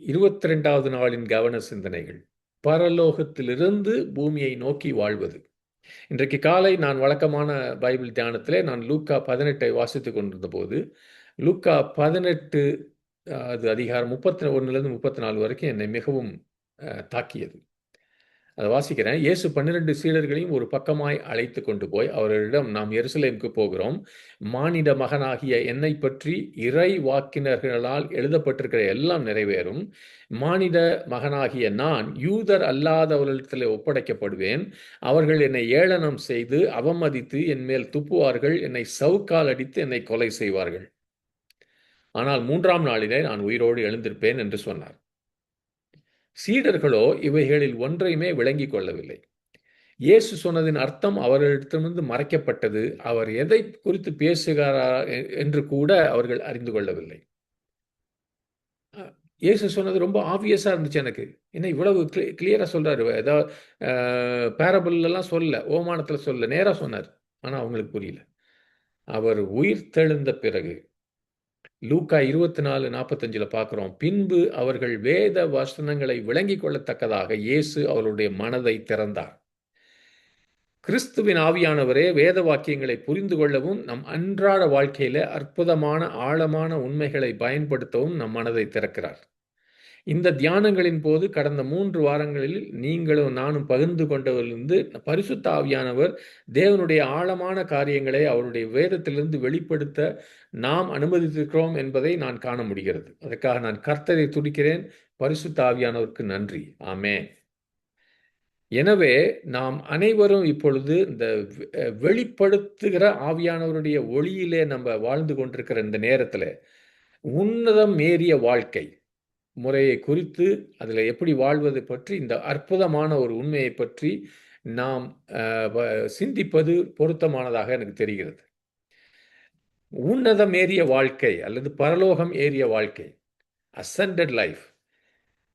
இருபத்தி ரெண்டாவது நாளின் கவன சிந்தனைகள். பரலோகத்திலிருந்து பூமியை நோக்கி வாழ்வது. இன்றைக்கு காலை நான் வழக்கமான பைபிள் தியானத்திலே நான் லூக்கா பதினெட்டை வாசித்து கொண்டிருந்த போது லூக்கா பதினெட்டு அது அதிகாரம் முப்பத்தி ஒன்றுலேருந்து முப்பத்தி நாலு வரைக்கும் என்னை மிகவும் தாக்கியது. அதை வாசிக்கிறேன். இயேசு பன்னிரண்டு சீடர்களையும் ஒரு பக்கமாய் அழைத்து கொண்டு போய் அவர்களிடம் நாம் எருசலேமுக்கு போகிறோம். மானிட மகனாகிய என்னை பற்றி இறை வாக்கினர்களால் எழுதப்பட்டிருக்கிற எல்லாம் நிறைவேறும். மானிட மகனாகிய நான் யூதர் அல்லாதவர்களிடத்தில் ஒப்படைக்கப்படுவேன். அவர்கள் என்னை ஏளனம் செய்து அவமதித்து என் மேல் துப்புவார்கள். என்னை சவுக்கால் அடித்து என்னை கொலை செய்வார்கள். ஆனால் மூன்றாம் நாளிலே நான் உயிரோடு எழுந்திருப்பேன் என்று சொன்னார். சீடர்களோ இவைகளில் ஒன்றையுமே விளங்கிக் கொள்ளவில்லை. இயேசு சொன்னதின் அர்த்தம் அவர்களிடத்திலிருந்து மறைக்கப்பட்டது. அவர் எதை குறித்து பேசுகிறாரா என்று கூட அவர்கள் அறிந்து கொள்ளவில்லை. இயேசு சொன்னது ரொம்ப ஆப்வியஸாக இருந்துச்சு எனக்கு. என்ன இவ்வளவு கிளியராக சொல்கிறாரு ஏதாவது பேரபிள்லாம் சொல்ல ஓமானத்தில் சொல்ல நேராக சொன்னார். ஆனால் அவங்களுக்கு புரியல. அவர் உயிர் தெழுந்த பிறகு லூக்கா இருபத்தி நாலு நாற்பத்தஞ்சில் பார்க்குறோம். பின்பு அவர்கள் வேத வசனங்களை விளங்கி கொள்ளத்தக்கதாக இயேசு அவருடைய மனதை திறந்தார். கிறிஸ்துவின் ஆவியானவரே வேத வாக்கியங்களை புரிந்து கொள்ளவும் நம் அன்றாட வாழ்க்கையில அற்புதமான ஆழமான உண்மைகளை பயன்படுத்தவும் நம் மனதை திறக்கிறார். இந்த தியானங்களின் போது கடந்த மூன்று வாரங்களில் நீங்களும் நானும் பகிர்ந்து கொண்டவரிலிருந்து பரிசுத்த ஆவியானவர் தேவனுடைய ஆழமான காரியங்களை அவருடைய வேதத்திலிருந்து வெளிப்படுத்த நாம் அனுமதித்திருக்கிறோம் என்பதை நான் காண முடிகிறது. அதற்காக நான் கர்த்தரை துடிக்கிறேன் பரிசுத்த ஆவியானவருக்கு நன்றி. ஆமே எனவே நாம் அனைவரும் இப்பொழுது இந்த வெளிப்படுத்துகிற ஆவியானவருடைய ஒளியிலே நம்ம வாழ்ந்து கொண்டிருக்கிற இந்த நேரத்தில் உன்னதம் மேறிய வாழ்க்கை முறையை குறித்து அதில் எப்படி வாழ்வது பற்றி இந்த அற்புதமான ஒரு உண்மையை பற்றி நாம் சிந்திப்பது பொருத்தமானதாக எனக்கு தெரிகிறது. உன்னதம் ஏறிய வாழ்க்கை அல்லது பரலோகம் ஏறிய வாழ்க்கை அசண்டட் லைஃப்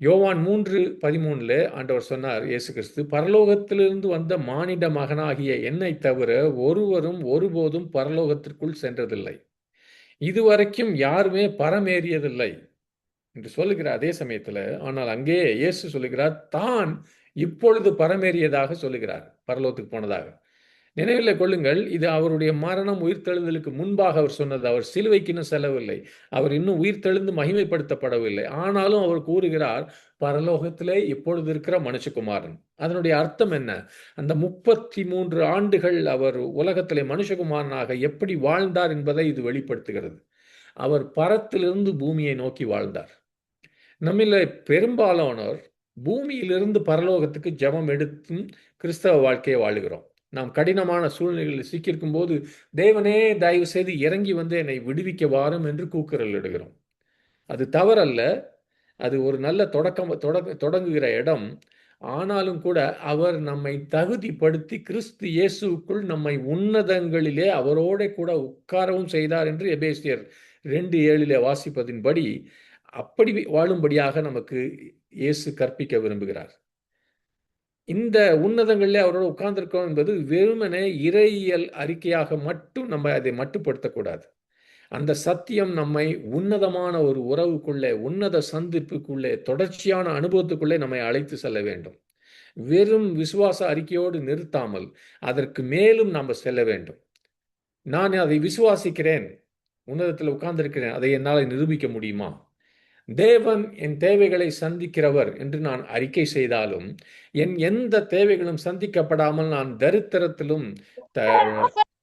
யோவான் மூன்று பதிமூணுல ஆண்டவர் சொன்னார் இயேசு கிறிஸ்து பரலோகத்திலிருந்து வந்த மானிட மகனாகிய என்னை தவிர ஒருவரும் ஒருபோதும் பரலோகத்திற்குள் சென்றதில்லை. இதுவரைக்கும் யாருமே பரமேறியதில்லை. என்று சொல்லுகிற அதே சமயத்தில் ஆனால் அங்கே இயேசு சொல்லுகிறார் தான் இப்பொழுது பரமேறியதாக சொல்லுகிறார் பரலோகத்துக்கு போனதாக. நினைவில் கொள்ளுங்கள் இது அவருடைய மரணம் உயிர்த்தெழுதலுக்கு முன்பாக அவர் சொன்னது. அவர் சிலுவைக்கு இன்னும் செல்லவில்லை. அவர் இன்னும் உயிர்த்தெழுந்து மகிமைப்படுத்தப்படவில்லை. ஆனாலும் அவர் கூறுகிறார் பரலோகத்திலே இப்பொழுது இருக்கிற மனுஷகுமாரன். அதனுடைய அர்த்தம் என்ன? அந்த முப்பத்தி மூன்று ஆண்டுகள் அவர் உலகத்திலே மனுஷகுமாரனாக எப்படி வாழ்ந்தார் என்பதை இது வெளிப்படுத்துகிறது. அவர் பரத்திலிருந்து பூமியை நோக்கி வாழ்ந்தார். நம்மில் பெரும்பாலானோர் பூமியிலிருந்து பரலோகத்துக்கு ஜபம் எடுத்தும் கிறிஸ்தவ வாழ்க்கையை வாழுகிறோம். நாம் கடினமான சூழ்நிலைகளில் சிக்கியிருக்கும் போது தேவனே தயவு செய்து இறங்கி வந்து என்னை விடுவிக்க வாரும் என்று கூக்குரல் இடுகிறோம். அது தவறல்ல. அது ஒரு நல்ல தொடக்கம் தொட தொடங்குகிற இடம். ஆனாலும் கூட அவர் நம்மை தகுதிப்படுத்தி கிறிஸ்து இயேசுக்குள் நம்மை உன்னதங்களிலே அவரோட கூட உட்காரவும் செய்தார் என்று எபேசியர் ரெண்டு ஏழிலே வாசிப்பதின்படி அப்படி வாழும்படியாக நமக்கு இயேசு கற்பிக்க விரும்புகிறார். இந்த உன்னதங்களில் அவரோட உட்கார்ந்துருக்கோம் என்பது வெறுமனே இறையியல் அறிக்கையாக மட்டும் நம்ம அதை மட்டுப்படுத்தக்கூடாது. அந்த சத்தியம் நம்மை உன்னதமான ஒரு உறவுக்குள்ளே உன்னத சந்திப்புக்குள்ளே தொடர்ச்சியான அனுபவத்துக்குள்ளே நம்மை அழைத்து செல்ல வேண்டும். வெறும் விசுவாச அறிக்கையோடு நிறுத்தாமல் அதற்கு மேலும் நாம் செல்ல வேண்டும். நான் அதை விசுவாசிக்கிறேன் உன்னதத்தில் உட்கார்ந்திருக்கிறேன் அதை என்னால் நிரூபிக்க முடியுமா? தேவன் என் தேவைகளை சந்திக்கிறவர் என்று நான் அறிக்கை செய்தாலும் என் எந்த தேவைகளும் சந்திக்கப்படாமல் நான் தரித்திரத்திலும்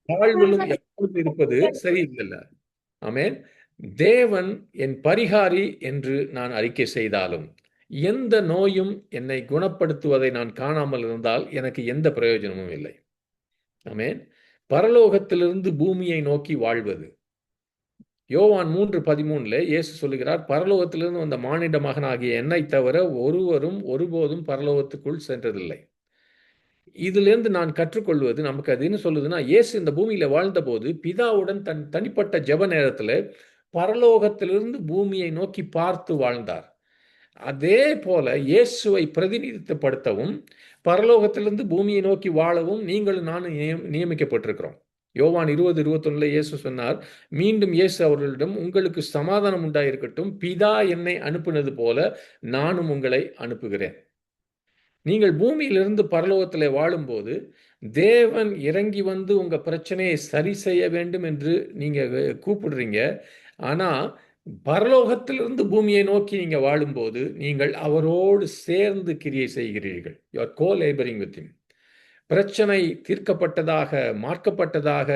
தாழ்விலும் எப்பொழுது இருப்பது சரியில்லை ஆமேன். தேவன் என் பரிகாரி என்று நான் அறிக்கை செய்தாலும் எந்த நோயும் என்னை குணப்படுத்துவதை நான் காணாமல் இருந்தால் எனக்கு எந்த பிரயோஜனமும் இல்லை. ஆமேன். பரலோகத்திலிருந்து பூமியை நோக்கி வாழ்வது. யோவான் மூன்று பதிமூணுல இயேசு சொல்லுகிறார் பரலோகத்திலிருந்து வந்த மானிட மகனாகிய என்னை தவிர ஒருவரும் ஒருபோதும் பரலோகத்துக்குள் சென்றதில்லை. இதிலிருந்து நான் கற்றுக்கொள்வது நமக்கு அது என்ன சொல்லுதுன்னா இயேசு இந்த பூமியில வாழ்ந்தபோது பிதாவுடன் தன் தனிப்பட்ட ஜப நேரத்துல பரலோகத்திலிருந்து பூமியை நோக்கி பார்த்து வாழ்ந்தார். அதே போல இயேசுவை பிரதிநிதித்துவப்படுத்தவும் பரலோகத்திலிருந்து பூமியை நோக்கி வாழவும் நீங்களும் நானும் நியமிக்கப்பட்டிருக்கிறோம். யோவான் இருபது இருபத்தொன்னுல இயேசு சொன்னார் மீண்டும் இயேசு அவர்களிடம் உங்களுக்கு சமாதானம் உண்டாயிருக்கட்டும். பிதா என்னை அனுப்பினது போல நானும் உங்களை அனுப்புகிறேன். நீங்கள் பூமியிலிருந்து பரலோகத்தில் வாழும்போது தேவன் இறங்கி வந்து உங்கள் பிரச்சனையை சரி செய்ய வேண்டும் என்று நீங்கள் கூப்பிடுறீங்க. ஆனால் பரலோகத்திலிருந்து பூமியை நோக்கி நீங்கள் வாழும்போது நீங்கள் அவரோடு சேர்ந்து கிரியை செய்கிறீர்கள். Your co labouring with him. பிரச்சனை தீர்க்கப்பட்டதாக மார்க்கப்பட்டதாக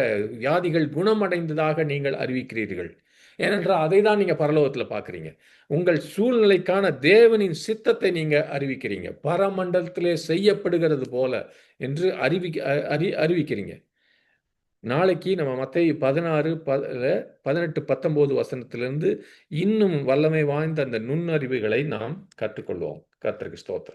வியாதிகள் குணமடைந்ததாக நீங்கள் அறிவிக்கிறீர்கள். ஏனென்றால் அதை தான் நீங்கள் பரலோகத்தில் பார்க்குறீங்க. உங்கள் சூழ்நிலைக்கான தேவனின் சித்தத்தை நீங்கள் அறிவிக்கிறீங்க. பரமண்டலத்திலே செய்யப்படுகிறது போல என்று அறிவி அறி அறிவிக்கிறீங்க. நாளைக்கு நம்ம மத்திய பதினாறு பதினெட்டு பத்தொம்போது வசனத்திலிருந்து இன்னும் வல்லமை வாய்ந்த அந்த நுண்ணறிவுகளை நாம் கற்றுக்கொள்வோம். கத்திரிக்கு ஸ்தோத்திரம்.